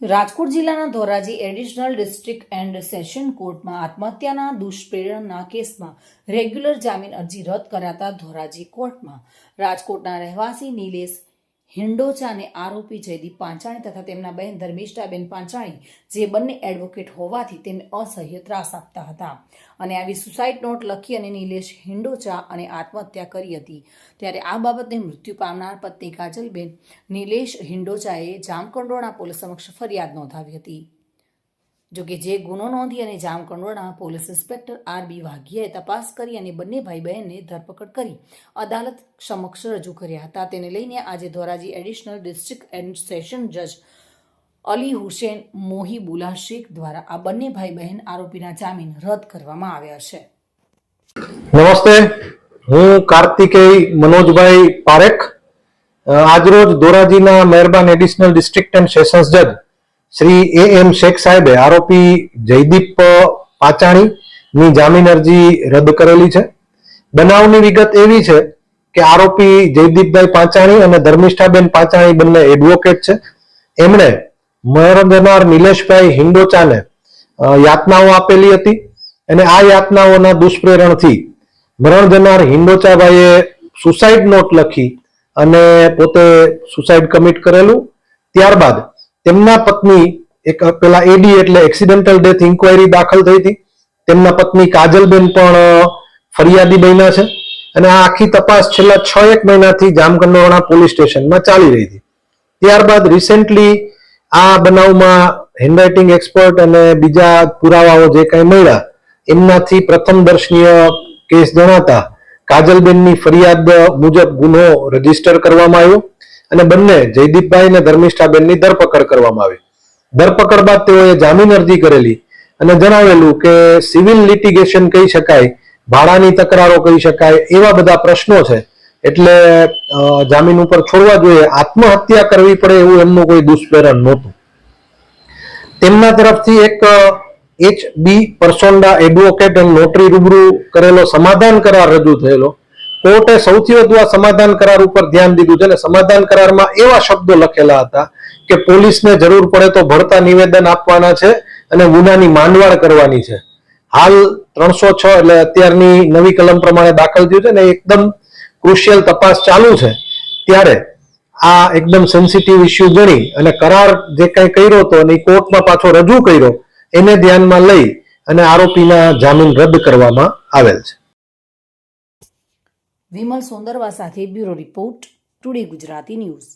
રાજકોટ જિલ્લાના Dhoraji additional district and session કોર્ટમાં આત્મહત્યાના દુષ્પ્રેરણના કેસમાં રેગ્યુલર જામીન અરજી રદ કરાતા ધોરાજી કોર્ટમાં રાજકોટના રહેવાસી નિલેશ હિંડોચાને આરોપી જયદીપ પાંચાણી તથા તેમના બહેન ધર્મિષ્ઠાબેન પાંચાણી, જે બંને એડવોકેટ હોવાથી તેમને અસહ્ય ત્રાસ આપતા હતા. અને આવી સુસાઇડ નોટ લખી અને નિલેશ હિંડોચા અને આત્મહત્યા કરી હતી. ત્યારે આ બાબતે મૃત્યુ પામનાર પત્ની કાજલબેન નિલેશ હિંડોચાએ જામકંડોળા પોલીસ સમક્ષ ફરિયાદ નોંધાવી હતી. જોકે જે ગુનો નોંધી અને જામકંડોળના પોલીસ ઇન્સ્પેક્ટર આર બી વાઘિયાએ તપાસ કરી અને બંને ભાઈ બહેનને ધરપકડ કરી. અદાલત સમક્ષ રજૂ કર્યા હતા. તેને લઈને આજે Dhoraji additional district and session જજ અલી હુસેન મોહીબુલા શેખ દ્વારા આ બંને ભાઈ બહેન આરોપીના જામીન રદ કરવામાં આવ્યા છે. નમસ્તે. હું કાર્તિકેય મનોજભાઈ પારેખ. આજરોજ ધોરાજીના મહેરબાન એડિશનલ ડિસ્ટ્રિક્ટ એન્ડ સેશન્સ જજ શ્રી એ એમ શેખ સાહેબે આરોપી જયદીપ પાચાણી ની જામીન અરજી રદ કરેલી છે. બનાવની વિગત એવી છે કે આરોપી જયદીપભાઈ પાંચાણી અને ધર્મિષ્ઠાબેન પાંચાણી બંને એડવોકેટ છે. એમણે મરણજનાર નિલેશભાઈ હિંડોચાને અ, યાતનાઓ આપેલી હતી અને આ યાતનાઓના દુષ્પ્રેરણથી મરણ જનાર હિંડોચાભાઈએ સુસાઇડ નોટ લખી અને પોતે સુસાઇડ કમિટ કરેલું. ત્યારબાદ તેમના પત્ની એક પેલા એડી એટલે એક્સિડેન્ટલ ડેથ ઇન્કવાયરી દાખલ થઈ હતી. તેમના પત્ની કાજલબેન પણ ફરિયાદી બન્યા છે. અને આ આખી તપાસ છેલ્લા છ એક મહિનાથી જામકંડોરણા પોલીસ સ્ટેશનમાં ચાલી રહી હતી. ત્યારબાદ રિસેન્ટલી આ બનાવમાં હેન્ડરાઇટિંગ એક્સપર્ટ અને બીજા પુરાવાઓ જે કંઈ મળ્યા, એમનાથી પ્રથમ દર્શનીય કેસ જણાતા કાજલબેનની ફરિયાદ મુજબ ગુનો રજિસ્ટર કરવામાં આવ્યો. અને બંને જયદીપભાઈ અને ધર્મિષ્ઠાબેનની ધરપકડ કરવામાં આવી. ધરપકડ બાદ તેઓએ જામીન અરજી કરેલી અને જણાવેલું કે સિવિલ લિટિગેશન કહી શકાય, ભાડાની તકરારો કહી શકાય, એવા બધા પ્રશ્નો છે. એટલે જામીન ઉપર છોડવા જોઈએ, આત્મહત્યા કરવી પડે એવું એમનું કોઈ દુષ્પ્રેરણ નહોતું. તેમના તરફથી એક H B Parsonda advocate and notary રૂબરૂ કરેલો સમાધાન કરાર રજૂ થયેલો. કોર્ટે સૌથી વધુ આ સમાધાન કરાર ઉપર ધ્યાન દીધું છે અને સમાધાન કરારમાં એવા શબ્દો લખેલા હતા કે પોલીસને જરૂર પડે તો ભરતા નિવેદન આપવાના છે અને ગુનાની માંડવાળ કરવાની છે. હાલ ત્રણસો છ એટલે અત્યારની નવી કલમ પ્રમાણે દાખલ થયું છે ને એકદમ ક્રુશિયલ તપાસ ચાલુ છે. ત્યારે આ એકદમ સેન્સિટિવ ઇસ્યુ ગણી અને કરાર જે કંઈ કર્યો હતો અને કોર્ટમાં પાછો રજૂ કર્યો, એને ધ્યાનમાં લઈ અને આરોપીના જામીન રદ કરવામાં આવેલ છે. વિમલ સોંદરવા સાથે bureau report today Gujarati news.